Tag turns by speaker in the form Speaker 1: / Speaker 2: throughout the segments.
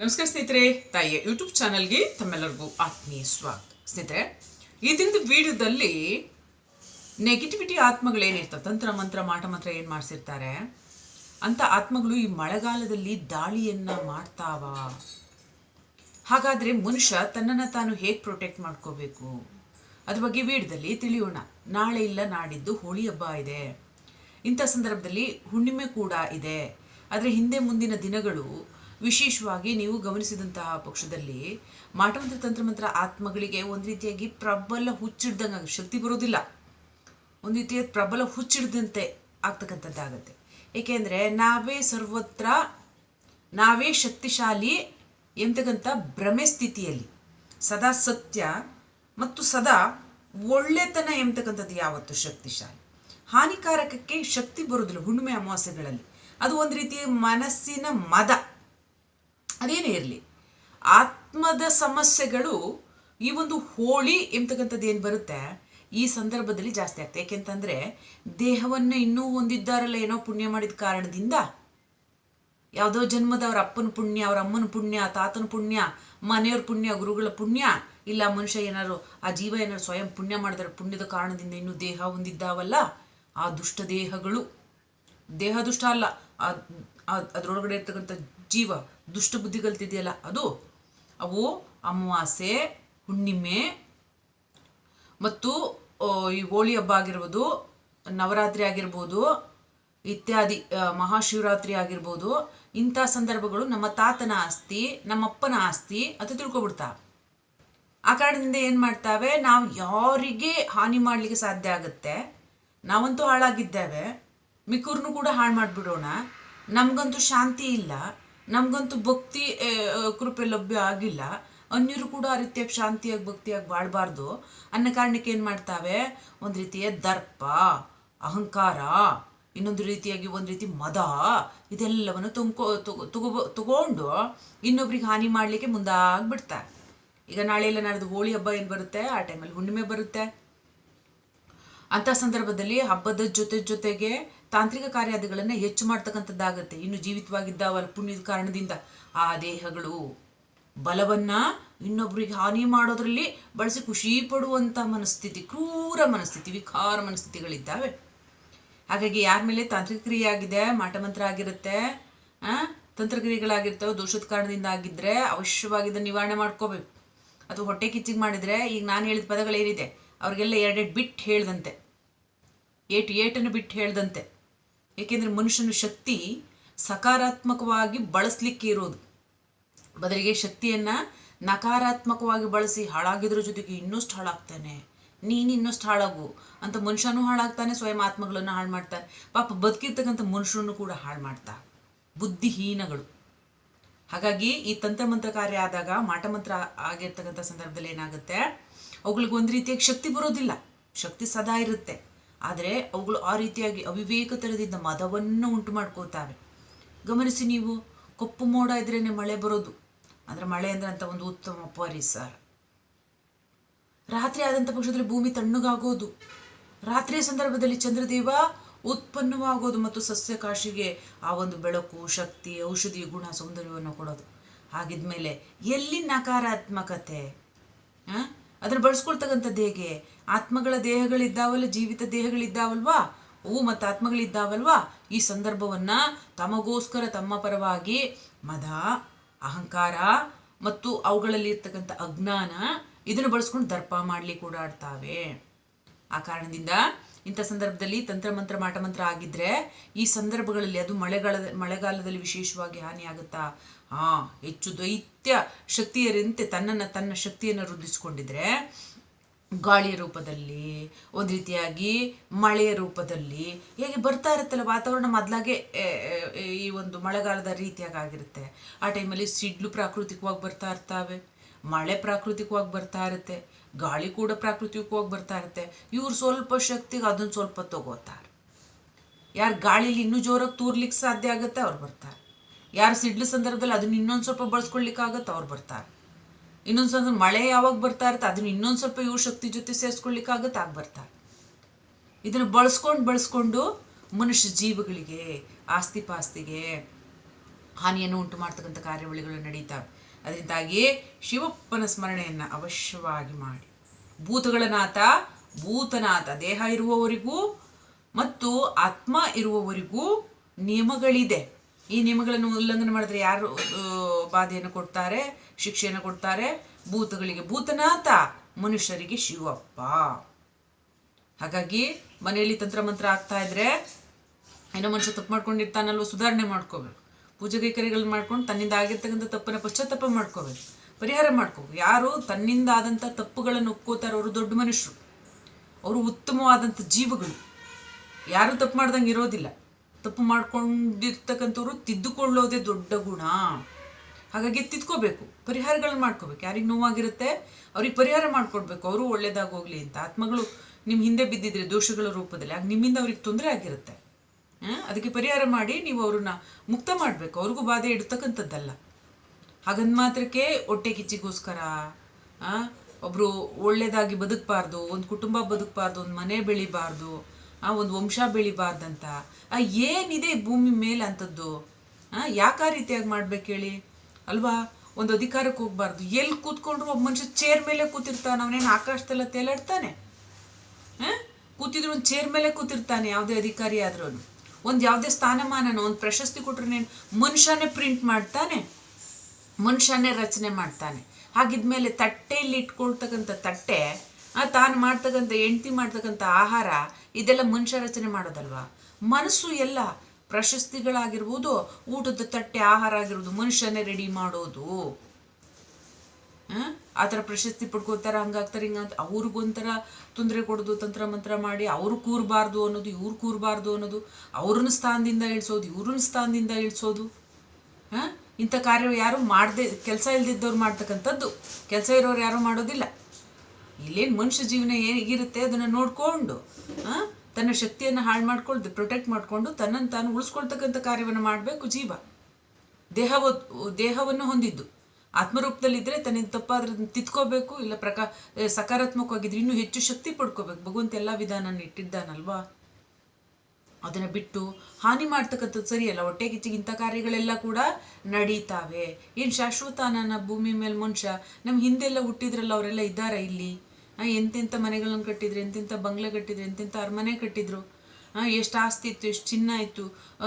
Speaker 1: ನಮಸ್ಕಾರ ಸ್ನೇಹಿತರೆ, ತಾಯಿಯ ಯೂಟ್ಯೂಬ್ ಚಾನಲ್ಗೆ ತಮ್ಮೆಲ್ಲರಿಗೂ ಆತ್ಮೀಯ ಸ್ವಾಗತ. ಸ್ನೇಹಿತರೆ, ಈ ದಿನದ ವಿಡಿಯೋದಲ್ಲಿ ನೆಗೆಟಿವಿಟಿ ಆತ್ಮಗಳೇನಿರ್ತವೆ ತಂತ್ರ, ಮಂತ್ರ, ಮಾಟ, ಮಂತ್ರ ಏನು ಮಾಡಿಸಿರ್ತಾರೆ? ಅಂಥ ಆತ್ಮಗಳು ಈ ಮಳೆಗಾಲದಲ್ಲಿ ದಾಳಿಯನ್ನು ಮಾಡ್ತಾವ. ಹಾಗಾದರೆ ಮನುಷ್ಯ ತನ್ನನ್ನು ತಾನು ಹೇಗೆ ಪ್ರೊಟೆಕ್ಟ್ ಮಾಡ್ಕೋಬೇಕು? ಅದ್ರ ಬಗ್ಗೆ ವಿಡಿಯೋದಲ್ಲಿ ತಿಳಿಯೋಣ. ನಾಳೆ ಇಲ್ಲ, ನಾಡಿದ್ದು ಹೋಳಿ ಹಬ್ಬ ಇದೆ. ಇಂಥ ಸಂದರ್ಭದಲ್ಲಿ ಹುಣ್ಣಿಮೆ ಕೂಡ ಇದೆ. ಆದರೆ ಹಿಂದೆ ಮುಂದಿನ ದಿನಗಳು ವಿಶೇಷವಾಗಿ ನೀವು ಗಮನಿಸಿದಂತಹ ಪಕ್ಷದಲ್ಲಿ ಮಾಟಮಂತ್ರ, ತಂತ್ರಮಂತ್ರ ಆತ್ಮಗಳಿಗೆ ಒಂದು ರೀತಿಯಾಗಿ ಪ್ರಬಲ ಹುಚ್ಚಿಡ್ದಂಗೆ ಶಕ್ತಿ ಬರೋದಿಲ್ಲ. ಒಂದು ರೀತಿಯ ಪ್ರಬಲ ಹುಚ್ಚಿಡ್ದಂತೆ ಆಗ್ತಕ್ಕಂಥದ್ದಾಗತ್ತೆ. ಏಕೆಂದರೆ ನಾವೇ ಸರ್ವತ್ರ, ನಾವೇ ಶಕ್ತಿಶಾಲಿ ಎಂತಕ್ಕಂಥ ಭ್ರಮೆ ಸ್ಥಿತಿಯಲ್ಲಿ ಸದಾ ಸತ್ಯ ಮತ್ತು ಸದಾ ಒಳ್ಳೆತನ ಎಂಬತಕ್ಕಂಥದ್ದು ಯಾವತ್ತು ಶಕ್ತಿಶಾಲಿ. ಹಾನಿಕಾರಕಕ್ಕೆ ಶಕ್ತಿ ಬರೋದಿಲ್ಲ ಹುಣ್ಣಿಮೆ ಅಮಾವಾಸ್ಯೆಗಳಲ್ಲಿ. ಅದು ಒಂದು ರೀತಿಯ ಮನಸ್ಸಿನ ಮದ. ಅದೇನೇ ಇರಲಿ, ಆತ್ಮದ ಸಮಸ್ಯೆಗಳು ಈ ಒಂದು ಹೋಳಿ ಎಂಬತಕ್ಕಂಥದ್ದು ಏನು ಬರುತ್ತೆ? ಈ ಸಂದರ್ಭದಲ್ಲಿ ಜಾಸ್ತಿ ಆಗ್ತದೆ ಯಾಕೆಂತಂದರೆ, ದೇಹವನ್ನು ಇನ್ನೂ ಹೊಂದಿದ್ದಾರಲ್ಲ ಏನೋ ಪುಣ್ಯ ಮಾಡಿದ ಕಾರಣದಿಂದ? ಯಾವುದೋ ಜನ್ಮದ ಅವ್ರ ಅಪ್ಪನ ಪುಣ್ಯ, ಅವ್ರ ಅಮ್ಮನ ಪುಣ್ಯ, ತಾತನ ಪುಣ್ಯ, ಮನೆಯವ್ರ ಪುಣ್ಯ, ಗುರುಗಳ ಪುಣ್ಯ, ಇಲ್ಲ ಮನುಷ್ಯ ಏನಾದ್ರು ಆ ಜೀವ ಏನಾದ್ರು ಸ್ವಯಂ ಪುಣ್ಯ ಮಾಡಿದ್ರೆ ಪುಣ್ಯದ ಕಾರಣದಿಂದ ಇನ್ನೂ ದೇಹ ಹೊಂದಿದ್ದಾವಲ್ಲ? ಆ ದುಷ್ಟ ದೇಹಗಳು. ದೇಹ ದುಷ್ಟ ಅಲ್ಲ. ಅದರೊಳಗಡೆ ಇರ್ತಕ್ಕಂಥ ಜೀವ, ದುಷ್ಟ ಬುದ್ಧಿಗಳ್ತಿದೆಯಲ್ಲ ಅದು? ಅವು ಅಮಾವಾಸ್ಯೆ, ಹುಣ್ಣಿಮೆ ಮತ್ತು ಈ ಹೋಳಿ ಹಬ್ಬ ಆಗಿರ್ಬೋದು, ನವರಾತ್ರಿ ಆಗಿರ್ಬೋದು, ಇತ್ಯಾದಿ ಮಹಾಶಿವರಾತ್ರಿ ಆಗಿರ್ಬೋದು, ಇಂಥ ಸಂದರ್ಭಗಳು ನಮ್ಮ ತಾತನ ಆಸ್ತಿ, ನಮ್ಮಪ್ಪನ ಆಸ್ತಿ ಅಂತ ತಿಳ್ಕೊಬಿಡ್ತಾ. ಆ ಕಾರಣದಿಂದ ಏನು ಮಾಡ್ತಾವೆ? ನಾವು ಯಾರಿಗೆ ಹಾನಿ ಮಾಡಲಿಕ್ಕೆ ಸಾಧ್ಯ ಆಗುತ್ತೆ? ನಾವಂತೂ ಹಾಳಾಗಿದ್ದೇವೆ. ಮಿಕ್ಕೂರ್ನು ಕೂಡ ಹಾಳು ಮಾಡಿಬಿಡೋಣ. ನಮಗಂತೂ ಶಾಂತಿ ಇಲ್ಲ. ನಮಗಂತೂ ಭಕ್ತಿ ಕೃಪೆ ಲಭ್ಯ ಆಗಿಲ್ಲ. ಅನ್ಯರು ಕೂಡ ಆ ರೀತಿಯಾಗಿ ಶಾಂತಿಯಾಗಿ, ಭಕ್ತಿಯಾಗಿ ಬಾಳಬಾರ್ದು. ಅನ್ನೋ ಕಾರಣಕ್ಕೆ ಏನು ಮಾಡ್ತಾವೆ? ಒಂದು ರೀತಿಯ ದರ್ಪ, ಅಹಂಕಾರ, ಇನ್ನೊಂದು ರೀತಿಯಾಗಿ ಒಂದು ರೀತಿ ಮದ, ಇದೆಲ್ಲವನ್ನು ತುಂಬ್ಕೊ ತಗೋ ತಗೋ ತಗೊಂಡು ಇನ್ನೊಬ್ರಿಗೆ ಹಾನಿ ಮಾಡಲಿಕ್ಕೆ ಮುಂದಾಗ್ಬಿಡ್ತಾರೆ. ಈಗ ನಾಳೆ ನಾಡ್ದು ಹೋಳಿ ಹಬ್ಬ ಏನು ಬರುತ್ತೆ? ಆ ಟೈಮಲ್ಲಿ ಹುಣ್ಣಿಮೆ ಬರುತ್ತೆ. ಅಂಥ ಸಂದರ್ಭದಲ್ಲಿ ಹಬ್ಬದ ಜೊತೆ ಜೊತೆಗೆ ತಾಂತ್ರಿಕ ಕಾರ್ಯಾದಿಗಳನ್ನು ಹೆಚ್ಚು ಮಾಡ್ತಕ್ಕಂಥದ್ದಾಗತ್ತೆ. ಇನ್ನು ಜೀವಿತವಾಗಿದ್ದಾವಲ್ಲ ಪುಣ್ಯದ ಕಾರಣದಿಂದ ಆ ದೇಹಗಳು ಬಲವನ್ನ ಇನ್ನೊಬ್ರಿಗೆ ಹಾನಿ ಮಾಡೋದ್ರಲ್ಲಿ ಬಳಸಿ ಖುಷಿ ಪಡುವಂಥ ಮನಸ್ಥಿತಿ, ಕ್ರೂರ ಮನಸ್ಥಿತಿ, ವಿಕಾರ ಮನಸ್ಥಿತಿಗಳಿದ್ದಾವೆ. ಹಾಗಾಗಿ ಯಾರ ಮೇಲೆ ತಾಂತ್ರಿಕ ಕ್ರಿಯೆ ಆಗಿದೆ ಮಾಟಮಂತ್ರ ಆಗಿರುತ್ತೆ ತಂತ್ರಕ್ರಿಯೆಗಳಾಗಿರ್ತವೆ, ದೋಷದ ಕಾರಣದಿಂದ ಆಗಿದ್ರೆ ಅವಶ್ಯವಾಗಿ ಇದನ್ನ ನಿವಾರಣೆ ಮಾಡ್ಕೋಬೇಕು. ಅಥವಾ ಹೊಟ್ಟೆ ಕಿಚ್ಚಿಗೆ ಮಾಡಿದ್ರೆ, ಈಗ ನಾನು ಹೇಳಿದ ಪದಗಳೇನಿದೆ ಅವ್ರಿಗೆಲ್ಲ ಎರಡೆರಡು ಬಿಟ್ಟು ಹೇಳ್ದಂತೆ. ಏಟು ಏಟನ್ನು ಬಿಟ್ಟು ಹೇಳ್ದಂತೆ. ಏಕೆಂದರೆ ಮನುಷ್ಯನ ಶಕ್ತಿ ಸಕಾರಾತ್ಮಕವಾಗಿ ಬಳಸಲಿಕ್ಕೆ ಇರೋದು. ಬದಲಿಗೆ ಶಕ್ತಿಯನ್ನು ನಕಾರಾತ್ಮಕವಾಗಿ ಬಳಸಿ ಹಾಳಾಗಿದ್ರ ಜೊತೆಗೆ ಇನ್ನಷ್ಟು ಹಾಳಾಗ್ತಾನೆ. ನೀನು ಇನ್ನಷ್ಟು ಹಾಳಾಗು ಅಂತ ಮನುಷ್ಯನೂ ಹಾಳಾಗ್ತಾನೆ, ಸ್ವಯಂ ಆತ್ಮಗಳನ್ನು ಹಾಳು ಮಾಡ್ತಾನೆ. ಪಾಪ ಬದುಕಿರ್ತಕ್ಕಂಥ ಮನುಷ್ಯರನ್ನು ಕೂಡ ಹಾಳು ಮಾಡ್ತಾ. ಬುದ್ಧಿಹೀನಗಳು. ಹಾಗಾಗಿ ಈ ತಂತ್ರಮಂತ್ರ ಕಾರ್ಯ ಆದಾಗ ಮಾಟಮಂತ್ರ ಆಗಿರ್ತಕ್ಕಂಥ ಸಂದರ್ಭದಲ್ಲಿ ಏನಾಗುತ್ತೆ? ಅವುಗಳಿಗೆ ಒಂದು ರೀತಿಯಾಗಿ ಶಕ್ತಿ ಬರೋದಿಲ್ಲ. ಶಕ್ತಿ ಸದಾ ಇರುತ್ತೆ. ಆದರೆ ಅವುಗಳು ಆ ರೀತಿಯಾಗಿ ಅವಿವೇಕ ತರದಿಂದ ಮದವನ್ನು ಉಂಟು ಮಾಡ್ಕೋತಾವೆ ಗಮನಿಸಿ ನೀವು, ಕಪ್ಪು ಮೋಡ ಇದ್ರೇನೆ ಮಳೆ ಬರೋದು. ಅಂದರೆ ಮಳೆ ಅಂದ್ರೆ ಅಂತ ಒಂದು ಉತ್ತಮ ಪರಿಸರ. ರಾತ್ರಿ ಆದಂಥ ಪಕ್ಷದಲ್ಲಿ ಭೂಮಿ ತಣ್ಣಗಾಗೋದು. ರಾತ್ರಿಯ ಸಂದರ್ಭದಲ್ಲಿ ಚಂದ್ರದೇವ ಉತ್ಪನ್ನವಾಗೋದು ಮತ್ತು ಸಸ್ಯಕಾಶಿಗೆ ಆ ಒಂದು ಬೆಳಕು, ಶಕ್ತಿ ಔಷಧಿ ಗುಣ, ಸೌಂದರ್ಯವನ್ನು ಕೊಡೋದು. ಹಾಗಿದ್ಮೇಲೆ ಎಲ್ಲಿ ನಕಾರಾತ್ಮಕತೆ? ಅದನ್ನ ಬಳಸ್ಕೊಳ್ತಕ್ಕಂಥದ್ದು ಹೇಗೆ? ಆತ್ಮಗಳ ದೇಹಗಳಿದ್ದಾವಲ್ಲ, ಜೀವಿತ ದೇಹಗಳಿದ್ದಾವಲ್ವಾ? ಅವು ಮತ್ತು ಆತ್ಮಗಳಿದ್ದಾವಲ್ವಾ? ಈ ಸಂದರ್ಭವನ್ನು ತಮಗೋಸ್ಕರ ತಮ್ಮ ಪರವಾಗಿ ಮದ, ಅಹಂಕಾರ ಮತ್ತು ಅವುಗಳಲ್ಲಿ ಇರ್ತಕ್ಕಂಥ ಅಜ್ಞಾನ ಇದನ್ನು ಬಳಸ್ಕೊಂಡು ದರ್ಪ ಮಾಡ್ಲಿಕ್ಕೆ ಓಡಾಡ್ತಾವೆ. ಆ ಕಾರಣದಿಂದ ಇಂಥ ಸಂದರ್ಭದಲ್ಲಿ ತಂತ್ರಮಂತ್ರ, ಮಾಟಮಂತ್ರ ಆಗಿದ್ರೆ ಈ ಸಂದರ್ಭಗಳಲ್ಲಿ ಅದು ಮಳೆಗಾಲದ, ಮಳೆಗಾಲದಲ್ಲಿ ವಿಶೇಷವಾಗಿ ಹಾನಿಯಾಗುತ್ತಾ ಆ, ಹೆಚ್ಚು ದೈತ್ಯ ಶಕ್ತಿಯರಂತೆ ತನ್ನನ್ನು, ತನ್ನ ಶಕ್ತಿಯನ್ನು ವೃದ್ಧಿಸ್ಕೊಂಡಿದ್ರೆ ಗಾಳಿಯ ರೂಪದಲ್ಲಿ, ಒಂದು ರೀತಿಯಾಗಿ ಮಳೆಯ ರೂಪದಲ್ಲಿ ಹೇಗೆ ಬರ್ತಾ ಇರುತ್ತಲ್ಲ ವಾತಾವರಣ ಮೊದಲಾಗೆ ಈ ಒಂದು ಮಳೆಗಾಲದ ರೀತಿಯಾಗಿ ಆಗಿರುತ್ತೆ. ಆ ಟೈಮಲ್ಲಿ ಸಿಡ್ಲು ಪ್ರಾಕೃತಿಕವಾಗಿ ಬರ್ತಾ ಇರ್ತಾವೆ, ಮಳೆ ಪ್ರಾಕೃತಿಕವಾಗಿ ಬರ್ತಾ ಇರುತ್ತೆ. ಗಾಳಿ ಕೂಡ ಪ್ರಾಕೃತಿಕವಾಗಿ ಬರ್ತಾ ಇರುತ್ತೆ. ಇವ್ರು ಸ್ವಲ್ಪ ಶಕ್ತಿಗೆ ಅದನ್ನು ಸ್ವಲ್ಪ ತಗೋತಾರೆ. ಯಾರು ಗಾಳಿಲಿ ಇನ್ನೂ ಜೋರಾಗಿ ತೂರ್ಲಿಕ್ಕೆ ಸಾಧ್ಯ ಆಗುತ್ತೆ ಅವ್ರು ಬರ್ತಾರೆ. ಯಾರು ಸಿಡ್ಲು ಸಂದರ್ಭದಲ್ಲಿ ಅದನ್ನ ಇನ್ನೊಂದು ಸ್ವಲ್ಪ ಬಳಸ್ಕೊಳ್ಲಿಕ್ಕಾಗತ್ತೆ ಅವ್ರು ಬರ್ತಾರೆ. ಇನ್ನೊಂದು ಸಂದರ್ಭ ಮಳೆ ಯಾವಾಗ ಬರ್ತಾ ಇರುತ್ತೆ ಅದನ್ನ ಇನ್ನೊಂದು ಸ್ವಲ್ಪ ಇವ್ರ ಶಕ್ತಿ ಜೊತೆ ಸೇರಿಸ್ಕೊಳ್ಲಿಕ್ಕಾಗತ್ತೆ ಆಗ ಬರ್ತಾರೆ. ಇದನ್ನು ಬಳಸ್ಕೊಂಡು ಬಳಸ್ಕೊಂಡು ಮನುಷ್ಯ ಜೀವಗಳಿಗೆ, ಆಸ್ತಿ ಪಾಸ್ತಿಗೆ ಹಾನಿಯನ್ನು ಉಂಟು ಮಾಡ್ತಕ್ಕಂಥ ಕಾರ್ಯಾವಳಿಗಳು ನಡೀತಾವೆ. ಅದರಿಂದಾಗಿ ಶಿವಪ್ಪನ ಸ್ಮರಣೆಯನ್ನು ಅವಶ್ಯವಾಗಿ ಮಾಡಿ. ಭೂತಗಳ ನಾಥ ಭೂತನಾಥ ದೇಹ ಇರುವವರಿಗೂ ಮತ್ತು ಆತ್ಮ ಇರುವವರಿಗೂ ನಿಯಮಗಳಿದೆ. ಈ ನಿಯಮಗಳನ್ನು ಉಲ್ಲಂಘನೆ ಮಾಡಿದ್ರೆ ಯಾರು ಬಾಧೆಯನ್ನು ಕೊಡ್ತಾರೆ, ಶಿಕ್ಷೆಯನ್ನು ಕೊಡ್ತಾರೆ? ಭೂತಗಳಿಗೆ ಭೂತನಾಥ ಮನುಷ್ಯರಿಗೆ ಶಿವಪ್ಪ. ಹಾಗಾಗಿ ಮನೆಯಲ್ಲಿ ತಂತ್ರಮಂತ್ರ ಆಗ್ತಾ ಇದ್ರೆ ಏನೋ ಮನುಷ್ಯ ತಪ್ಪು ಮಾಡ್ಕೊಂಡಿರ್ತಾನಲ್ವ, ಸುಧಾರಣೆ ಮಾಡ್ಕೋಬೇಕು. ಪೂಜೆ ಕೈಕರ್ಯಗಳನ್ನ ಮಾಡ್ಕೊಂಡು ತನ್ನಿಂದ ಆಗಿರ್ತಕ್ಕಂಥ ತಪ್ಪನ್ನ ಪಶ್ಚಾತ್ತಾಪ ಮಾಡ್ಕೋಬೇಕು. ಪರಿಹಾರ ಮಾಡ್ಕೋಬೇಕು. ಯಾರು ತನ್ನಿಂದ ಆದಂಥ ತಪ್ಪುಗಳನ್ನು ಒಪ್ಕೋತಾರೋ ಅವರು ದೊಡ್ಡ ಮನುಷ್ಯರು. ಅವರು ಉತ್ತಮವಾದಂಥ ಜೀವಗಳು. ಯಾರು ತಪ್ಪು ಮಾಡ್ದಂಗೆ ಇರೋದಿಲ್ಲ. ತಪ್ಪು ಮಾಡ್ಕೊಂಡಿರ್ತಕ್ಕಂಥವ್ರು ತಿದ್ದುಕೊಳ್ಳೋದೇ ದೊಡ್ಡ ಗುಣ. ಹಾಗಾಗಿ ತಿದ್ಕೋಬೇಕು. ಪರಿಹಾರಗಳನ್ನ ಮಾಡ್ಕೋಬೇಕು. ಯಾರಿಗೆ ನೋವಾಗಿರುತ್ತೆ ಅವ್ರಿಗೆ ಪರಿಹಾರ ಮಾಡ್ಕೊಡ್ಬೇಕು. ಅವರು ಒಳ್ಳೇದಾಗೋಗ್ಲಿ ಅಂತ. ಆತ್ಮಗಳು ನಿಮ್ಮ ಹಿಂದೆ ಬಿದ್ದಿದ್ರೆ, ದೋಷಗಳ ರೂಪದಲ್ಲಿ. ಆಗ ನಿಮ್ಮಿಂದ ಅವ್ರಿಗೆ ತೊಂದರೆ ಆಗಿರುತ್ತೆ. ಅದಕ್ಕೆ ಪರಿಹಾರ ಮಾಡಿ ನೀವು ಅವ್ರನ್ನ ಮುಕ್ತ ಮಾಡಬೇಕು. ಅವ್ರಿಗೂ ಬಾಧೆ ಇಡ್ತಕ್ಕಂಥದ್ದಲ್ಲ. ಹಾಗಂದ ಮಾತ್ರಕ್ಕೆ ಹೊಟ್ಟೆ ಕಿಚ್ಚಿಗೋಸ್ಕರ ಆ, ಒಬ್ರು ಒಳ್ಳೇದಾಗಿ ಬದುಕಬಾರ್ದು ಒಂದು ಕುಟುಂಬ ಬದುಕಬಾರ್ದು ಒಂದು ಮನೆ ಬೆಳಿಬಾರ್ದು ಆ? ಒಂದು ವಂಶ ಬೆಳಿಬಾರ್ದಂತ. ಆ ಏನಿದೆ ಭೂಮಿ ಮೇಲೆ ಅಂಥದ್ದು ಯಾಕೆ ಆ ರೀತಿಯಾಗಿ ಮಾಡ್ಬೇಕು ಹೇಳಿ? ಅಲ್ವಾ? ಒಂದು ಅಧಿಕಾರಕ್ಕೆ ಹೋಗ್ಬಾರ್ದು. ಎಲ್ಲಿ ಕೂತ್ಕೊಂಡ್ರು ಒಬ್ಬ ಮನುಷ್ಯ ಚೇರ್ ಮೇಲೆ ಕೂತಿರ್ತಾನೆ ಅವನೇನು ಆಕಾಶದಲ್ಲ ತೇಲಾಡ್ತಾನೆ? ಕೂತಿದ್ರು ಒಂದು ಚೇರ್ ಮೇಲೆ ಕೂತಿರ್ತಾನೆ ಯಾವುದೇ ಅಧಿಕಾರಿ ಆದ್ರೂ ಒಂದು ಯಾವುದೇ ಸ್ಥಾನಮಾನನೋ, ಒಂದು ಪ್ರಶಸ್ತಿ ಕೊಟ್ರೇನು ಮನುಷ್ಯನೇ ಪ್ರಿಂಟ್ ಮಾಡ್ತಾನೆ, ಮನುಷ್ಯನೇ ರಚನೆ ಮಾಡ್ತಾನೆ. ಹಾಗಿದ್ಮೇಲೆ ತಟ್ಟೆಯಲ್ಲಿ ಇಟ್ಕೊಳ್ತಕ್ಕಂಥ ತಟ್ಟೆ ತಾನು ಮಾಡ್ತಕ್ಕಂಥ ಹೆಂಡ್ತಿ ಮಾಡ್ತಕ್ಕಂಥ ಆಹಾರ, ಇದೆಲ್ಲ ಮನುಷ್ಯ ರಚನೆ ಮಾಡೋದಲ್ವಾ? ಮನಸ್ಸು ಎಲ್ಲ ಪ್ರಶಸ್ತಿಗಳಾಗಿರ್ಬೋದು, ಊಟದ ತಟ್ಟೆ, ಆಹಾರ ಆಗಿರ್ಬೋದು, ಮನುಷ್ಯನೇ ರೆಡಿ ಮಾಡೋದು. ಆ ಥರ ಪ್ರಶಸ್ತಿ ಪಡ್ಕೋತಾರೆ, ಹಂಗಾಗ್ತಾರೆ ಹಿಂಗಂತ ಅವ್ರಿಗೊಂಥರ ತೊಂದರೆ ಕೊಡೋದು, ತಂತ್ರ ಮಂತ್ರ ಮಾಡಿ ಅವ್ರು ಕೂರಬಾರ್ದು ಅನ್ನೋದು, ಇವ್ರು ಕೂರಬಾರ್ದು ಅನ್ನೋದು, ಅವ್ರನ್ನ ಸ್ಥಾನದಿಂದ ಇಳಿಸೋದು, ಇವ್ರನ್ನ ಸ್ಥಾನದಿಂದ ಇಳಿಸೋದು. ಹಾಂ ಇಂಥ ಕಾರ್ಯ ಯಾರು ಮಾಡದೆ, ಕೆಲಸ ಇಲ್ದಿದ್ದವ್ರು ಮಾಡ್ತಕ್ಕಂಥದ್ದು. ಕೆಲಸ ಇರೋರು ಯಾರೂ ಮಾಡೋದಿಲ್ಲ. ಇಲ್ಲೇನು ಮನುಷ್ಯ ಜೀವನ ಹೇಗಿರುತ್ತೆ ಅದನ್ನು ನೋಡಿಕೊಂಡು, ಹಾಂ? ತನ್ನ ಶಕ್ತಿಯನ್ನು ಹಾಳು ಮಾಡ್ಕೊಳ್ದು ಪ್ರೊಟೆಕ್ಟ್ ಮಾಡಿಕೊಂಡು ತನ್ನನ್ನು ತಾನು ಉಳಿಸ್ಕೊಳ್ತಕ್ಕಂಥ ಕಾರ್ಯವನ್ನು ಮಾಡಬೇಕು ಜೀವ. ದೇಹ ದೇಹವನ್ನು ಹೊಂದಿದ್ದು. ಆತ್ಮರೂಪದಲ್ಲಿದ್ದರೆ ತನ್ನಿಂದ ತಪ್ಪಾದ್ರೆ ಅದನ್ನ ತಿದ್ಕೋಬೇಕು ಇಲ್ಲ ಪ್ರಕಾ ಸಕಾರಾತ್ಮಕವಾಗಿದ್ರೆ ಇನ್ನೂ ಹೆಚ್ಚು ಶಕ್ತಿ ಪಡ್ಕೋಬೇಕು. ಭಗವಂತ ಎಲ್ಲ ವಿಧಾನ ಇಟ್ಟಿದ್ದಾನಲ್ವಾ? ಅದನ್ನು ಬಿಟ್ಟು ಹಾನಿ ಮಾಡ್ತಕ್ಕಂಥದ್ದು ಸರಿಯಲ್ಲ. ಹೊಟ್ಟೆ ಕಿಚ್ಚಿಗೆ ಇಂಥ ಕಾರ್ಯಗಳೆಲ್ಲ ಕೂಡ ನಡೀತಾವೆ. ಏನು ಶಾಶ್ವತ ನನ್ನ ಭೂಮಿ ಮೇಲೆ ಮನುಷ್ಯ ನಮ್ಮ ಹಿಂದೆಲ್ಲ ಹುಟ್ಟಿದ್ರಲ್ಲ ಅವರೆಲ್ಲ ಇದ್ದಾರೆ ಇಲ್ಲಿ? ಎಂತೆಂಥ ಮನೆಗಳನ್ನು ಕಟ್ಟಿದ್ರು ಎಂತೆಂಥ ಬಂಗ್ಲೆ ಕಟ್ಟಿದ್ರು ಎಂತೆಂಥ ಅರಮನೆ ಕಟ್ಟಿದ್ರು? ಎಷ್ಟು ಆಸ್ತಿ ಇತ್ತು, ಎಷ್ಟು ಚಿನ್ನ ಇತ್ತು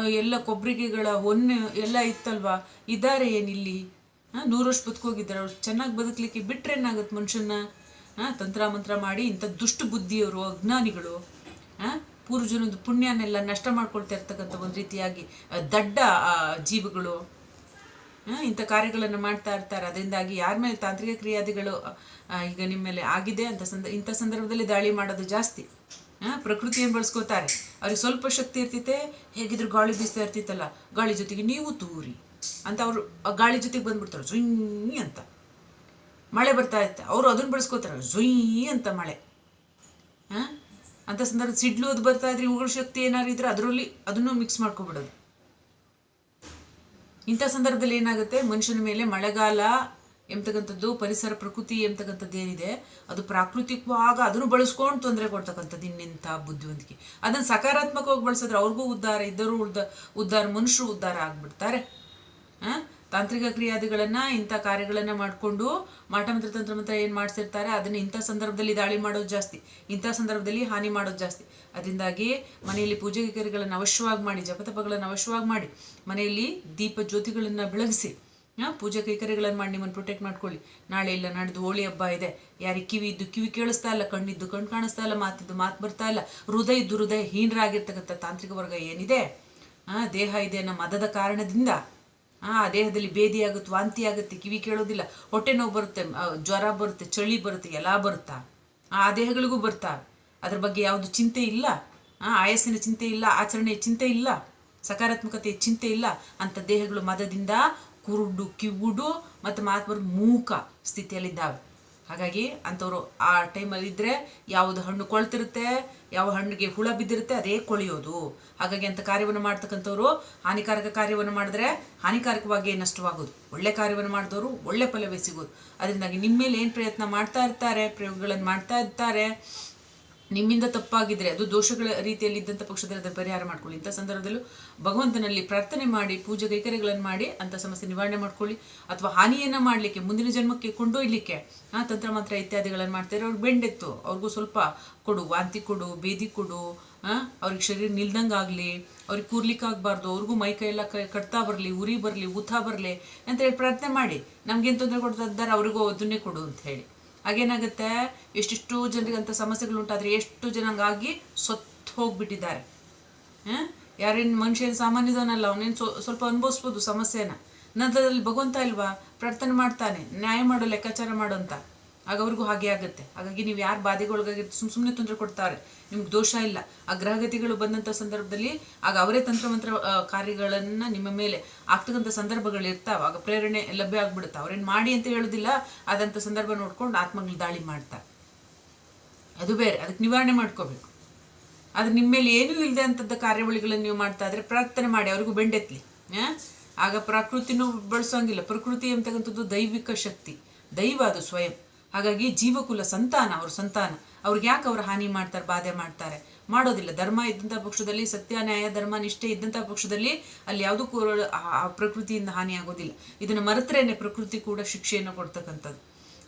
Speaker 1: ಎಲ್ಲ ಕೊಬ್ಬರಿಗೆಗಳ ಹೊನ್ನೆ ಎಲ್ಲ ಇತ್ತಲ್ವಾ? ಇದ್ದಾರೆ ಏನಿಲ್ಲಿ? ನೂರು ವರ್ಷ ಬದುಕೋಗಿದ್ದಾರೆ ಅವ್ರು. ಚೆನ್ನಾಗಿ ಬದುಕಲಿಕ್ಕೆ ಬಿಟ್ಟರೆ ಏನಾಗುತ್ತೆ ಮನುಷ್ಯನ ಹಾಂ, ತಂತ್ರ ಮಂತ್ರ ಮಾಡಿ ಇಂಥ ದುಷ್ಟ ಬುದ್ಧಿಯವರು, ಅಜ್ಞಾನಿಗಳು, ಹಾಂ ಪೂರ್ವಜನದ ಪುಣ್ಯನೆಲ್ಲ ನಷ್ಟ ಮಾಡ್ಕೊಳ್ತಾ ಇರ್ತಕ್ಕಂಥ ಒಂದು ರೀತಿಯಾಗಿ ದಡ್ಡ ಜೀವಿಗಳು, ಹಾಂ, ಇಂಥ ಕಾರ್ಯಗಳನ್ನು ಮಾಡ್ತಾ ಇರ್ತಾರೆ. ಅದರಿಂದಾಗಿ ಯಾರ ಮೇಲೆ ತಾಂತ್ರಿಕ ಕ್ರಿಯಾದಿಗಳು ಈಗ ನಿಮ್ಮ ಮೇಲೆ ಆಗಿದೆ ಅಂತ ಸಂದ, ಇಂಥ ಸಂದರ್ಭದಲ್ಲಿ ದಾಳಿ ಮಾಡೋದು ಜಾಸ್ತಿ. ಹಾಂ ಪ್ರಕೃತಿಯನ್ನು ಬಳಸ್ಕೋತಾರೆ. ಅವ್ರಿಗೆ ಸ್ವಲ್ಪ ಶಕ್ತಿ ಇರ್ತಿತ್ತೆ, ಹೇಗಿದ್ರು ಗಾಳಿ ಬೀಸ್ತಾ ಇರ್ತಿತ್ತಲ್ಲ, ಗಾಳಿ ಜೊತೆಗೆ ನೀವು ತೂರಿ. ಅಂತ ಅವರು ಗಾಳಿ ಜೊತೆಗೆ ಬಂದ್ಬಿಡ್ತಾರೆ. ಜುಯ್ ಅಂತ. ಮಳೆ ಬರ್ತಾ ಇರುತ್ತೆ ಅವರು ಅದನ್ನು ಬಳಸ್ಕೋತಾರೆ. ಜುಯ್ ಅಂತ ಮಳೆ. ಹಾಂ ಅಂತ ಸಂದರ್ಭ ಸಿಡ್ಲು ಅದು ಬರ್ತಾ ಇದ್ರೆ, ಇವುಗಳ ಶಕ್ತಿ ಏನಾದ್ರು ಇದ್ರೆ ಅದರಲ್ಲಿ ಅದನ್ನು ಮಿಕ್ಸ್ ಮಾಡ್ಕೊಬಿಡೋದು. ಇಂಥ ಸಂದರ್ಭದಲ್ಲಿ ಏನಾಗುತ್ತೆ? ಮನುಷ್ಯನ ಮೇಲೆ ಮಳೆಗಾಲ ಎಂಬತಕ್ಕಂಥದ್ದು, ಪರಿಸರ ಪ್ರಕೃತಿ ಎಂಬತಕ್ಕಂಥದ್ದು ಏನಿದೆ, ಅದು ಪ್ರಾಕೃತಿಕವಾಗ ಅದನ್ನು ಬಳಸ್ಕೊಂಡು ತೊಂದರೆ ಕೊಡ್ತಕ್ಕಂಥದ್ದು ಇನ್ನಿಂಥ ಬುದ್ಧಿವಂತಿಕೆ. ಅದನ್ನು ಸಕಾರಾತ್ಮಕವಾಗಿ ಬಳಸಿದ್ರೆ ಅವ್ರಿಗೂ ಉದ್ಧಾರ, ಇದ್ದರೂ ಉದ್ದ ಉದ್ಧಾರ, ಮನುಷ್ಯರು ಉದ್ಧಾರ ಆಗ್ಬಿಡ್ತಾರೆ? ತಾಂತ್ರಿಕ ಕ್ರಿಯಾದಿಗಳನ್ನು, ಇಂಥ ಕಾರ್ಯಗಳನ್ನು ಮಾಡಿಕೊಂಡು ಮಾಟಮಂತ್ರ ತಂತ್ರ ಮಂತ್ರ ಏನು ಮಾಡಿಸಿರ್ತಾರೆ, ಅದನ್ನು ಇಂಥ ಸಂದರ್ಭದಲ್ಲಿ ದಾಳಿ ಮಾಡೋದು ಜಾಸ್ತಿ, ಇಂಥ ಸಂದರ್ಭದಲ್ಲಿ ಹಾನಿ ಮಾಡೋದು ಜಾಸ್ತಿ. ಅದರಿಂದಾಗಿ ಮನೆಯಲ್ಲಿ ಪೂಜೆ ಕೈಕರ್ಯಗಳನ್ನು ಅವಶ್ಯವಾಗಿ ಮಾಡಿ ಜಪತಪಗಳನ್ನು ಅವಶ್ಯವಾಗಿ ಮಾಡಿ, ಮನೆಯಲ್ಲಿ ದೀಪ ಜ್ಯೋತಿಗಳನ್ನು ಬೆಳಗಿಸಿ ಪೂಜೆ ಕೈಕರ್ಯಗಳನ್ನು ಮಾಡಿ, ನಿಮ್ಮನ್ನು ಪ್ರೊಟೆಕ್ಟ್ ಮಾಡ್ಕೊಳ್ಳಿ. ನಾಳೆ ಇಲ್ಲ, ನಾಡಿದ್ದು ಹೋಳಿ ಹಬ್ಬ ಇದೆ. ಯಾರಿಗೆ ಕಿವಿ ಇದ್ದು ಕಿವಿ ಕೇಳಿಸ್ತಾ ಇಲ್ಲ, ಕಣ್ಣಿದ್ದು ಕಣ್ಣು ಕಾಣಿಸ್ತಾ ಇಲ್ಲ, ಮಾತಿದ್ದು ಮಾತು ಬರ್ತಾ ಇಲ್ಲ, ಹೃದಯ ಇದ್ದು ಹೃದಯ ಹೀನರಾಗಿರ್ತಕ್ಕಂಥ ತಾಂತ್ರಿಕ ವರ್ಗ ಏನಿದೆ? ದೇಹ ಇದೆ ನಮ್ಮ ಮದದ ಕಾರಣದಿಂದ. ಆ ದೇಹದಲ್ಲಿ ಭೇದಿ ಆಗುತ್ತೆ ವಾಂತಿ ಆಗುತ್ತೆ ಕಿವಿ ಕೇಳೋದಿಲ್ಲ. ಹೊಟ್ಟೆ ನೋವು ಬರುತ್ತೆ ಜ್ವರ ಬರುತ್ತೆ ಚಳಿ ಬರುತ್ತೆ ಎಲ್ಲ ಬರುತ್ತಾ? ಆ ದೇಹಗಳಿಗೂ ಬರ್ತಾ? ಅದ್ರ ಬಗ್ಗೆ ಯಾವುದು ಚಿಂತೆ ಇಲ್ಲ? ಆ, ಆಯಸ್ಸಿನ ಚಿಂತೆ ಇಲ್ಲ ಆಚರಣೆಯ ಚಿಂತೆ ಇಲ್ಲ ಸಕಾರಾತ್ಮಕತೆಯ ಚಿಂತೆ ಇಲ್ಲ. ಅಂಥ ದೇಹಗಳು ಮದದಿಂದ ಕುರುಡು ಕಿವುಡು ಮತ್ತು ಮಾತು ಮೂಕ ಸ್ಥಿತಿಯಲ್ಲಿದ್ದಾವೆ. ಹಾಗಾಗಿ ಅಂಥವ್ರು ಆ ಟೈಮಲ್ಲಿ ಇದ್ದರೆ ಯಾವುದು ಹಣ್ಣು ಕೊಳ್ತಿರುತ್ತೆ, ಯಾವ ಹಣ್ಣಿಗೆ ಹುಳ ಬಿದ್ದಿರುತ್ತೆ ಅದೇ ಕೊಳೆಯೋದು. ಹಾಗಾಗಿ ಅಂಥ ಕಾರ್ಯವನ್ನು ಮಾಡ್ತಕ್ಕಂಥವ್ರು ಹಾನಿಕಾರಕ ಕಾರ್ಯವನ್ನು ಮಾಡಿದ್ರೆ ಹಾನಿಕಾರಕವಾಗಿ ನಷ್ಟವಾಗೋದು. ಒಳ್ಳೆ ಕಾರ್ಯವನ್ನು ಮಾಡಿದವರು ಒಳ್ಳೆ ಫಲವೇ ಸಿಗೋದು. ಅದರಿಂದಾಗಿ ನಿಮ್ಮ ಮೇಲೆ ಏನು ಪ್ರಯತ್ನ ಮಾಡ್ತಾ ಇರ್ತಾರೆ, ಪ್ರಯೋಗಗಳನ್ನು ಮಾಡ್ತಾ ಇರ್ತಾರೆ ನಿಮ್ಮಿಂದ ತಪ್ಪಾಗಿದ್ರೆ ಅದು ದೋಷಗಳ ರೀತಿಯಲ್ಲಿ ಇದ್ದಂಥ ಪಕ್ಷದಲ್ಲಿ ಅದರ ಪರಿಹಾರ ಮಾಡ್ಕೊಳ್ಳಿ. ಇಂಥ ಸಂದರ್ಭದಲ್ಲೂ ಭಗವಂತನಲ್ಲಿ ಪ್ರಾರ್ಥನೆ ಮಾಡಿ, ಪೂಜೆ ಕೈಕರ್ಯಗಳನ್ನು ಮಾಡಿ, ಅಂಥ ಸಮಸ್ಯೆ ನಿವಾರಣೆ ಮಾಡ್ಕೊಳ್ಳಿ. ಅಥವಾ ಹಾನಿಯನ್ನು ಮಾಡಲಿಕ್ಕೆ, ಮುಂದಿನ ಜನ್ಮಕ್ಕೆ ಕೊಂಡೊಯ್ಲಿಕ್ಕೆ, ಆ ತಂತ್ರ ಮಾತ್ರ ಇತ್ಯಾದಿಗಳನ್ನು ಮಾಡ್ತಾರೆ. ಅವ್ರಿಗೆ ಬೆಂಡೆತ್ತು, ಅವ್ರಿಗೂ ಸ್ವಲ್ಪ ಕೊಡು, ವಾಂತಿ ಕೊಡು, ಬೇದಿ ಕೊಡು ಅವ್ರಿಗೆ ಶರೀರ ನಿಲ್ದಂಗೆ ಆಗಲಿ ಅವ್ರಿಗೆ ಕೂರ್ಲಿಕ್ಕಾಗಬಾರ್ದು, ಅವ್ರಿಗೂ ಮೈ ಕೈ ಎಲ್ಲ ಕಟ್ತಾ ಬರಲಿ, ಉರಿ ಬರಲಿ, ಊತ ಬರಲಿ ಅಂತ ಹೇಳಿ ಪ್ರಾರ್ಥನೆ ಮಾಡಿ. ನಮ್ಗೇನು ತೊಂದರೆ ಕೊಡ್ತಾ ಇದ್ದಾರೆ ಅವ್ರಿಗೂ ಅದನ್ನೇ ಕೊಡು ಅಂತ ಹೇಳಿ. ಆಗೇನಾಗುತ್ತೆ ಎಷ್ಟೆಷ್ಟು ಜನರಿಗೆ ಅಂಥ ಸಮಸ್ಯೆಗಳು ಉಂಟಾದರೆ ಎಷ್ಟು ಜನ ಹಂಗಾಗಿ ಸತ್ತು ಹೋಗ್ಬಿಟ್ಟಿದ್ದಾರೆ. ಯಾರೇನು ಮನುಷ್ಯ ಏನು ಸಾಮಾನ್ಯದವನಲ್ಲ, ಅವನೇನು ಸ್ವಲ್ಪ ಅನುಭವಿಸ್ಬೋದು ಸಮಸ್ಯೆನ. ನಂತರದಲ್ಲಿ ಭಗವಂತ ಇಲ್ವಾ? ಪ್ರಾರ್ಥನೆ ಮಾಡ್ತಾನೆ, ನ್ಯಾಯ ಮಾಡೋ ಲೆಕ್ಕಾಚಾರ ಮಾಡು ಅಂತ. ಆಗ ಅವ್ರಿಗೂ ಹಾಗೆ ಆಗುತ್ತೆ. ಹಾಗಾಗಿ ನೀವು ಯಾರು ಬಾಧೆಗೊಳಗಾಗಿ ಸುಮ್ ಸುಮ್ಮನೆ ತೊಂದರೆ ಕೊಡ್ತಾರೆ. ನಿಮ್ಗೆ ದೋಷ ಇಲ್ಲ. ಆ ಗ್ರಹಗತಿಗಳು ಬಂದಂಥ ಸಂದರ್ಭದಲ್ಲಿ ಆಗ ಅವರೇ ತಂತ್ರಮಂತ್ರ ಕಾರ್ಯಗಳನ್ನು ನಿಮ್ಮ ಮೇಲೆ ಆಗ್ತಕ್ಕಂಥ ಸಂದರ್ಭಗಳು ಇರ್ತಾವೆ. ಆಗ ಪ್ರೇರಣೆ ಲಭ್ಯ ಆಗ್ಬಿಡುತ್ತೆ. ಅವ್ರೇನು ಮಾಡಿ ಅಂತ ಹೇಳೋದಿಲ್ಲ. ಆದಂಥ ಸಂದರ್ಭ ನೋಡ್ಕೊಂಡು ಆತ್ಮಗಳು ದಾಳಿ ಮಾಡ್ತಾರೆ ಅದು ಬೇರೆ. ಅದಕ್ಕೆ ನಿವಾರಣೆ ಮಾಡ್ಕೋಬೇಕು. ಆದರೆ ನಿಮ್ಮ ಮೇಲೆ ಏನೂ ಇಲ್ಲದೆ ಅಂಥದ್ದು ಕಾರ್ಯವಳಿಗಳನ್ನು ನೀವು ಮಾಡ್ತಾ ಇದ್ರೆ ಪ್ರಾರ್ಥನೆ ಮಾಡಿ. ಅವ್ರಿಗೂ ಬೆಂಡೆತ್ಲಿ? ಆಗ ಪ್ರಕೃತಿನೂ ಬಳಸೋಂಗಿಲ್ಲ. ಪ್ರಕೃತಿ ಅಂತಕ್ಕಂಥದ್ದು ದೈವಿಕ ಶಕ್ತಿ. ದೈವ ಅದು ಸ್ವಯಂ. ಹಾಗಾಗಿ ಜೀವಕುಲ ಸಂತಾನ, ಅವ್ರ ಸಂತಾನ. ಅವ್ರಿಗೆ ಯಾಕೆ ಅವ್ರು ಹಾನಿ ಮಾಡ್ತಾರೆ, ಬಾಧೆ ಮಾಡ್ತಾರೆ? ಮಾಡೋದಿಲ್ಲ. ಧರ್ಮ ಇದ್ದಂಥ ಪಕ್ಷದಲ್ಲಿ ಸತ್ಯ, ನ್ಯಾಯ, ಧರ್ಮ, ನಿಷ್ಠೆ ಇದ್ದಂಥ ಪಕ್ಷದಲ್ಲಿ ಅಲ್ಲಿ ಯಾವುದಕ್ಕೂ ಪ್ರಕೃತಿಯಿಂದ ಹಾನಿ ಆಗೋದಿಲ್ಲ. ಇದನ್ನು ಮರೆತರೇನೆ ಪ್ರಕೃತಿ ಕೂಡ ಶಿಕ್ಷೆಯನ್ನು ಕೊಡ್ತಕ್ಕಂಥದ್ದು.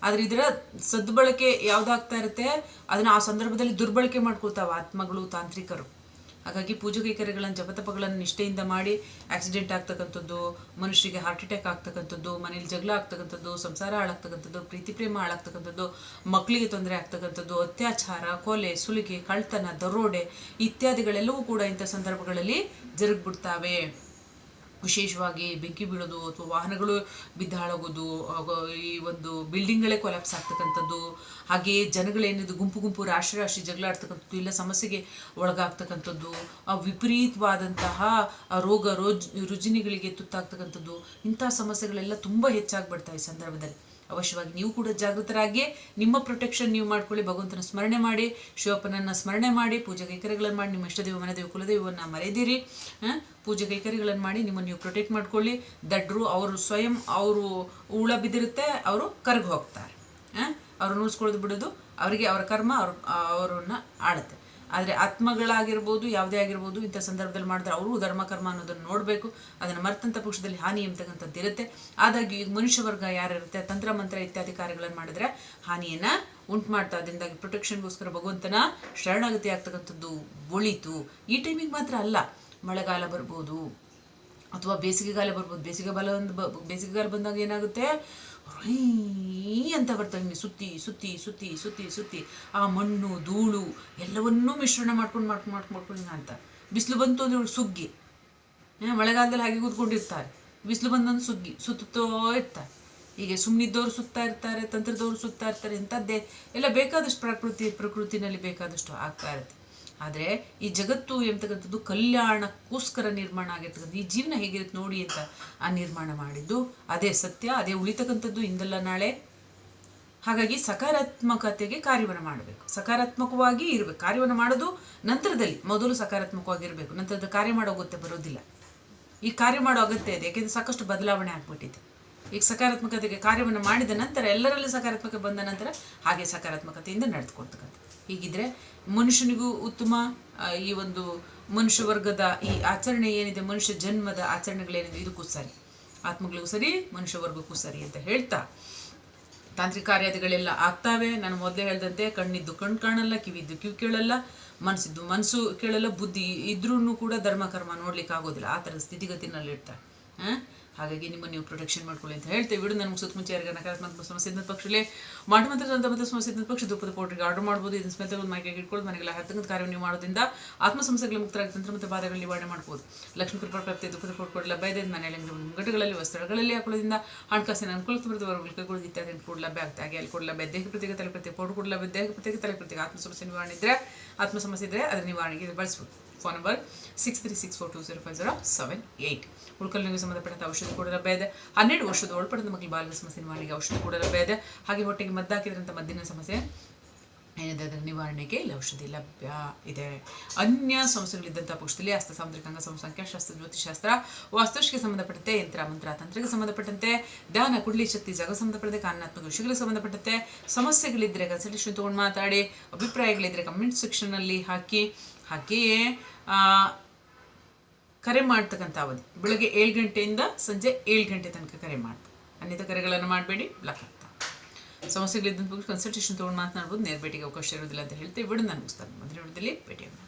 Speaker 1: ಆದ್ರೆ ಇದರ ಸದ್ಬಳಕೆ ಯಾವ್ದಾಗ್ತಾ ಇರುತ್ತೆ? ಅದನ್ನ ಆ ಸಂದರ್ಭದಲ್ಲಿ ದುರ್ಬಳಕೆ ಮಾಡ್ಕೊಳ್ತಾವ ಆತ್ಮಗಳು, ತಾಂತ್ರಿಕರು. ಹಾಗಾಗಿ ಪೂಜೆ ಕೈಕರ್ಯಗಳನ್ನು ಜಪತಪಗಳನ್ನು ನಿಷ್ಠೆಯಿಂದ ಮಾಡಿ ಆಕ್ಸಿಡೆಂಟ್ ಆಗ್ತಕ್ಕಂಥದ್ದು, ಮನುಷ್ಯರಿಗೆ ಹಾರ್ಟ್ ಅಟ್ಯಾಕ್ ಆಗ್ತಕ್ಕಂಥದ್ದು, ಮನೇಲಿ ಜಗಳ ಆಗ್ತಕ್ಕಂಥದ್ದು, ಸಂಸಾರ ಹಾಳಾಗ್ತಕ್ಕಂಥದ್ದು, ಪ್ರೀತಿ ಪ್ರೇಮ ಹಾಳಾಗ್ತಕ್ಕಂಥದ್ದು ಮಕ್ಕಳಿಗೆ ತೊಂದರೆ ಆಗ್ತಕ್ಕಂಥದ್ದು, ಅತ್ಯಾಚಾರ, ಕೊಲೆ, ಸುಲಿಗೆ ಕಳ್ತನ ದರೋಡೆ ಇತ್ಯಾದಿಗಳೆಲ್ಲವೂ ಕೂಡ ಇಂಥ ಸಂದರ್ಭಗಳಲ್ಲಿ ಜರುಗ್ಬಿಡ್ತಾವೆ. ವಿಶೇಷವಾಗಿ ಬೆಂಕಿ ಬೀಳೋದು ಅಥವಾ ವಾಹನಗಳು ಬಿದ್ದು ಹಾಳಾಗೋದು ಈ ಒಂದು ಬಿಲ್ಡಿಂಗ್ಗಳೇ ಕೊಲಾಪ್ಸ್ ಆಗ್ತಕ್ಕಂಥದ್ದು ಹಾಗೆಯೇ ಜನಗಳೇನಿದು, ಗುಂಪು ಗುಂಪು ರಾಶಿ ರಾಶಿ ಜಗಳ ಆಡ್ತಕ್ಕಂಥದ್ದು ಇಲ್ಲ ಸಮಸ್ಯೆಗೆ ಒಳಗಾಗ್ತಕ್ಕಂಥದ್ದು ವಿಪರೀತವಾದಂತಹ ರೋಗ ರೋಜ್ ರುಜಿನಿಗಳಿಗೆ ತುತ್ತಾಗ್ತಕ್ಕಂಥದ್ದು ಇಂಥ ಸಮಸ್ಯೆಗಳೆಲ್ಲ ತುಂಬ ಹೆಚ್ಚಾಗ್ಬಿಡ್ತಾವೆ ಈ ಸಂದರ್ಭದಲ್ಲಿ. ಅವಶ್ಯವಾಗಿ ನೀವು ಕೂಡ ಜಾಗೃತರಾಗಿ ನಿಮ್ಮ ಪ್ರೊಟೆಕ್ಷನ್ ನೀವು ಮಾಡ್ಕೊಳ್ಳಿ, ಭಗವಂತನ ಸ್ಮರಣೆ ಮಾಡಿ, ಶಿವಪ್ಪನನ್ನ ಸ್ಮರಣೆ ಮಾಡಿ, ಪೂಜೆ ಕೈಕರಿಗಳನ್ನು ಮಾಡಿ, ನಿಮ್ಮ ಇಷ್ಟದೇವ, ಮನೆದೇವ, ಕುಲದೇವನ್ನ ಮರೆದಿರಿ ಪೂಜಾ ಕೈಕರ್ಯಗಳನ್ನು ಮಾಡಿ, ನಿಮ್ಮನ್ನು ನೀವು ಪ್ರೊಟೆಕ್ಟ್ ಮಾಡ್ಕೊಳ್ಳಿ. ದಡ್ರು ಅವರು ಸ್ವಯಂ ಅವರು ಉಳ ಬಿದ್ದಿರುತ್ತೆ, ಅವರು ಕರ್ಗ ಹೋಗ್ತಾರೆ. ಅವರು ಉಳಿಸ್ಕೊಳ್ಳೋದು ಬಿಡೋದು, ಅವರಿಗೆ ಅವರ ಕರ್ಮ, ಅವ್ರ, ಅವರನ್ನ ಆಳುತ್ತೆ ಆದರೆ ಆತ್ಮಗಳಾಗಿರ್ಬೋದು, ಯಾವುದೇ ಆಗಿರ್ಬೋದು, ಇಂಥ ಸಂದರ್ಭದಲ್ಲಿ ಮಾಡಿದ್ರೆ ಅವರು ಧರ್ಮ, ಕರ್ಮ ಅನ್ನೋದನ್ನು ನೋಡಬೇಕು. ಅದನ್ನು ಮರ್ತಂಥ ಪಕ್ಷದಲ್ಲಿ ಹಾನಿ ಎಂಬತಕ್ಕಂಥದ್ದು ಇರುತ್ತೆ. ಆದಾಗ್ಯೂ ಈಗ ಮನುಷ್ಯ ವರ್ಗ ಯಾರಿರುತ್ತೆ, ತಂತ್ರ, ಮಂತ್ರ ಇತ್ಯಾದಿ ಕಾರ್ಯಗಳನ್ನು ಮಾಡಿದ್ರೆ ಹಾನಿಯನ್ನು ಉಂಟು ಮಾಡ್ತಾ ಅದರಿಂದಾಗಿ ಪ್ರೊಟೆಕ್ಷನ್ಗೋಸ್ಕರ ಭಗವಂತನ ಶರಣಾಗತಿ ಆಗ್ತಕ್ಕಂಥದ್ದು ಒಳಿತು. ಈ ಟೈಮಿಗೆ ಮಾತ್ರ ಅಲ್ಲ, ಮಳೆಗಾಲ ಬರ್ಬೋದು, ಅಥವಾ ಬೇಸಿಗೆಗಾಲ ಬರ್ಬೋದು. ಬೇಸಿಗೆಗಾಲ ಒಂದು ಬೇಸಿಗೆಗಾಲ ಬಂದಾಗ ಏನಾಗುತ್ತೆ? ರೈ ಅಂತ ಬರ್ತಾವೆ ಸುತ್ತಿ ಸುತ್ತಿ ಸುತ್ತಿ ಸುತ್ತಿ ಸುತ್ತಿ. ಆ ಮಣ್ಣು, ಧೂಳು ಎಲ್ಲವನ್ನೂ ಮಿಶ್ರಣ ಮಾಡ್ಕೊಂಡು ಮಾಡ್ಕೊಂಡು ಮಾಡ್ಕೊಂಡು ಮಾಡ್ಕೊಂಡು ಅಂತ. ಬಿಸಿಲು ಬಂತು ಅಂದ್ರೆ ಇವಳು ಸುಗ್ಗಿ. ಹಾಂ, ಮಳೆಗಾಲದಲ್ಲಿ ಹಾಗೆ ಕೂತ್ಕೊಂಡಿರ್ತಾರೆ. ಬಿಸಿಲು ಬಂದಂದು ಸುಗ್ಗಿ, ಸುತ್ತುತ್ತೋ ಇರ್ತಾರೆ. ಹೀಗೆ ಸುಮ್ಮನಿದ್ದವ್ರು ಸುತ್ತಾ ಇರ್ತಾರೆ, ತಂತ್ರದವ್ರು ಸುತ್ತಾ ಇರ್ತಾರೆ, ಇಂಥದ್ದೇ. ಎಲ್ಲ ಬೇಕಾದಷ್ಟು ಪ್ರಕೃತಿ, ಪ್ರಕೃತಿನಲ್ಲಿ ಬೇಕಾದಷ್ಟು ಆಗ್ತಾ ಇರುತ್ತೆ. ಆದರೆ ಈ ಜಗತ್ತು ಎಂತಕ್ಕಂಥದ್ದು ಕಲ್ಯಾಣಕ್ಕೋಸ್ಕರ ನಿರ್ಮಾಣ ಆಗಿರ್ತಕ್ಕಂಥ ಈ ಜೀವನ ಹೇಗಿರುತ್ತೆ ನೋಡಿ ಅಂತ ಆ ನಿರ್ಮಾಣ ಮಾಡಿದ್ದು. ಅದೇ ಸತ್ಯ, ಅದೇ ಉಳಿತಕ್ಕಂಥದ್ದು ಇಂದಲ್ಲ ನಾಳೆ. ಹಾಗಾಗಿ ಸಕಾರಾತ್ಮಕತೆಗೆ ಕಾರ್ಯವನ್ನು ಮಾಡಬೇಕು. ಸಕಾರಾತ್ಮಕವಾಗಿ ಇರಬೇಕು. ಕಾರ್ಯವನ್ನು ಮಾಡೋದು ನಂತರದಲ್ಲಿ, ಮೊದಲು ಸಕಾರಾತ್ಮಕವಾಗಿರಬೇಕು. ನಂತರದ ಕಾರ್ಯ ಮಾಡೋ ಅಗತ್ಯ ಬರೋದಿಲ್ಲ. ಈ ಕಾರ್ಯ ಮಾಡೋ ಅಗತ್ಯ ಇದೆ, ಯಾಕೆಂದರೆ ಸಾಕಷ್ಟು ಬದಲಾವಣೆ ಆಗ್ಬಿಟ್ಟಿದೆ. ಈಗ ಸಕಾರಾತ್ಮಕತೆಗೆ ಕಾರ್ಯವನ್ನು ಮಾಡಿದ ನಂತರ, ಎಲ್ಲರಲ್ಲೂ ಸಕಾರಾತ್ಮಕ ಬಂದ ನಂತರ, ಹಾಗೆ ಸಕಾರಾತ್ಮಕತೆಯಿಂದ ನಡೆದುಕೊಳ್ತಕ್ಕಂಥ ಹೀಗಿದ್ರೆ ಮನುಷ್ಯನಿಗೂ ಉತ್ತಮ ಈ ಒಂದು ಮನುಷ್ಯ ವರ್ಗದ ಈ ಆಚರಣೆ ಏನಿದೆ, ಮನುಷ್ಯ ಜನ್ಮದ ಆಚರಣೆಗಳೇನಿದೆ, ಇದಕ್ಕೂ ಸರಿ. ಆತ್ಮಗಳಿಗೂ ಸರಿ, ಮನುಷ್ಯ ವರ್ಗಕ್ಕೂ ಸರಿ ಅಂತ ಹೇಳ್ತಾ. ತಾಂತ್ರಿಕ ಕಾರ್ಯಾದಿಗಳೆಲ್ಲ ಆಗ್ತಾವೆ. ನಾನು ಮೊದಲೇ ಹೇಳ್ದಂತೆ, ಕಣ್ಣಿದ್ದು ಕಣ್ಣು ಕಾಣಲ್ಲ, ಕಿವಿದ್ದು ಕಿವಿ ಕೇಳಲ್ಲ, ಮನಸ್ಸಿದ್ದು ಮನಸ್ಸು ಕೇಳಲ್ಲ, ಬುದ್ಧಿ ಇದ್ರೂ ಕೂಡ ಧರ್ಮ, ಕರ್ಮ ನೋಡ್ಲಿಕ್ಕೆ ಆಗೋದಿಲ್ಲ ಆ ಥರದ ಸ್ಥಿತಿಗತಿನಲ್ಲಿ ಇರ್ತಾರೆ ಹಾಂ? ಹಾಗಾಗಿ ನಿಮ್ಮ ನೀವು ಪ್ರೊಟೆಕ್ಷನ್ ಮಾಡ್ಕೊಳ್ಳಿ ಅಂತ ಹೇಳ್ತೇವೆ. ಬಿಡು ನನಗೆ ಸುತ್ತ ಮುಂಚೆ ಯಾರಿಗೆ ನಕಾರಾತ್ಮಕ ಸಮಸ್ಯೆ ಇದ್ದ ಪಕ್ಷದಲ್ಲಿ ಮಾಡಿ ಮಾತ್ರ ದಂತ ಸಮಸ್ಯೆ ಇದ್ದ ಪಕ್ಷ ದುಪ್ಪದ ಪೌಡ್ರಿಗೆ ಆರ್ಡರ್ ಮಾಡ್ಬೋದು. ಇದನ್ನ ಸ್ಮೆಲ್ ತಗೊಂಡು ಮೈಗೆ ಇಟ್ಕೊಳ್ಳೋದು ಮನೆಗೆಲ್ಲ ಹತ್ತಂಗದ ಕಾರ್ಯ ನೀವು ಮಾಡೋದ್ರಿಂದ ಆತ್ಮ ಸಮಸ್ಯೆಗಳ ಮುಕ್ತರಾಗಿ ತಂತ್ರ ಮತ್ತು ಬಾಧೆಗಳು ನಿವಾರಣೆ ಮಾಡ್ಬೋದು. ಲಕ್ಷ್ಮೀ ಕೃಪಾ ಪ್ರಾಪ್ತಿ, ದುಃಖದ ಪೌಡ್ಗಳು ಲಭ್ಯ ಇದೆ. ಮನೆಯಲ್ಲಿ ಮುಂಗಡಗಳಲ್ಲಿ ವಸ್ತ್ರಗಳಲ್ಲಿ ಹಾಕೊಳ್ಳೋದ್ರಿಂದ ಹಣಕಾಸಿನ ಅನುಕೂಲ ಸಮೃದ್ಧವರೆಗೂ ಕೈಗೊಳ್ಳಿ ಇತ್ಯಾದಿ ಕೂಡ ಲಭ್ಯ ಆಗ್ತದೆ. ಹಾಗೆ ಅಲ್ಲಿ ಕೂಡ ಲಭ್ಯ. ದೇಹ ಪ್ರತ್ಯೇಕ ತಲೆ ಪ್ರತ್ಯೇಕ ಪೌಡರ್ ಕೂಡ ಲಭ್ಯ. ದೇಹ ಪ್ರತ್ಯೇಕ ತಲೆ ಪ್ರತ್ಯೇಕ, ಆತ್ಮ ಸಮಸ್ಯೆ ನಿವಾರಣೆ ಇದ್ದರೆ ಆತ್ಮ ಸಮಸ್ಯೆ ಇದ್ದರೆ ಅದರ ನಿವಾರಣೆಗೆ ಬಳಸ್ಬೋದು. Phone number six three six four two zero five zero seven eight ಉಳ್ಕಲ್ಲಿಗೆ ಸಂಬಂಧಪಟ್ಟಂಥ ಔಷಧ ಕೂಡ ಲಭ್ಯ ಇದೆ. ಹನ್ನೆರಡು ವರ್ಷದ ಒಳಪಡಿದ ಮಕ್ಕಳು ಬಾಲ್ಯ ಸಮಸ್ಯೆ ನಿವಾರಣೆಗೆ ಔಷಧ ಕೂಡ ಲಭ್ಯ ಇದೆ. ಹಾಗೆ ಹೊಟ್ಟೆಗೆ ಮದ್ದಾಕಿದ್ರಂಥ ಮದ್ದಿನ ಸಮಸ್ಯೆ ಏನಿದೆ? ಅದರ ನಿವಾರಣೆಗೆ ಇಲ್ಲಿ ಔಷಧಿ ಲಭ್ಯ ಇದೆ. ಅನ್ಯ ಸಮಸ್ಯೆಗಳಿದ್ದಂಥ ಪಕ್ಷದಲ್ಲಿ ಹಸ್ತ ಸಾಮುದ್ರಿಕ ಅಂಗ ಸಂಖ್ಯಾಶಾಸ್ತ್ರ ಜ್ಯೋತಿಷಾಸ್ತ್ರ ವಾಸ್ತುಶಿಗೆ ಸಂಬಂಧಪಟ್ಟಂತೆ, ಯಂತ್ರ ಮಂತ್ರ ತಂತ್ರಕ್ಕೆ ಸಂಬಂಧಪಟ್ಟಂತೆ ಧ್ಯಾನ ಕುಡ್ಲಿ ಶಕ್ತಿ ಜಾಗ ಸಂಬಂಧಪಟ್ಟಂತೆ, ಕಾನೂನಾತ್ಮಕ ವಿಷಯಗಳಿಗೆ ಸಂಬಂಧಪಟ್ಟಂತೆ ಸಮಸ್ಯೆಗಳಿದ್ದರೆ ಕನ್ಸಲ್ಟೇಷನ್ ತೊಗೊಂಡು ಮಾತಾಡಿ ಅಭಿಪ್ರಾಯಗಳಿದ್ದರೆ ಕಮೆಂಟ್ ಸೆಕ್ಷನ್ನಲ್ಲಿ ಹಾಕಿ. ಹಾಗೆಯೇ ಕರೆ ಮಾಡ್ತಕ್ಕಂಥ ಅವಧಿ. ಬೆಳಗ್ಗೆ ಏಳು ಗಂಟೆಯಿಂದ ಸಂಜೆ ಏಳು ಗಂಟೆ ತನಕ ಕರೆ ಮಾಡ್ತಾರೆ ಅನ್ಯಥ ಕರೆಗಳನ್ನು ಮಾಡಬೇಡಿ, ಬ್ಲಾಕ್ ಆಗ್ತಾ ಸಮಸ್ಯೆಗಳಿದ್ದಂಥ ಕನ್ಸಲ್ಟೇಷನ್ ತೊಗೊಂಡು ಮಾತನಾಡ್ಬೋದು. ನೇರ ಭೇಟಿಗೆ ಅವಕಾಶ ಇರೋದಿಲ್ಲ ಅಂತ ಹೇಳ್ತೀವಿ. ಬಿಡು ನನಗೆ ಮುಗಿಸ್ತಾರೆ ಮೊದಲ ವಿಡಿಯೋದಲ್ಲಿ ಭೇಟಿಯಾಗೋಣ.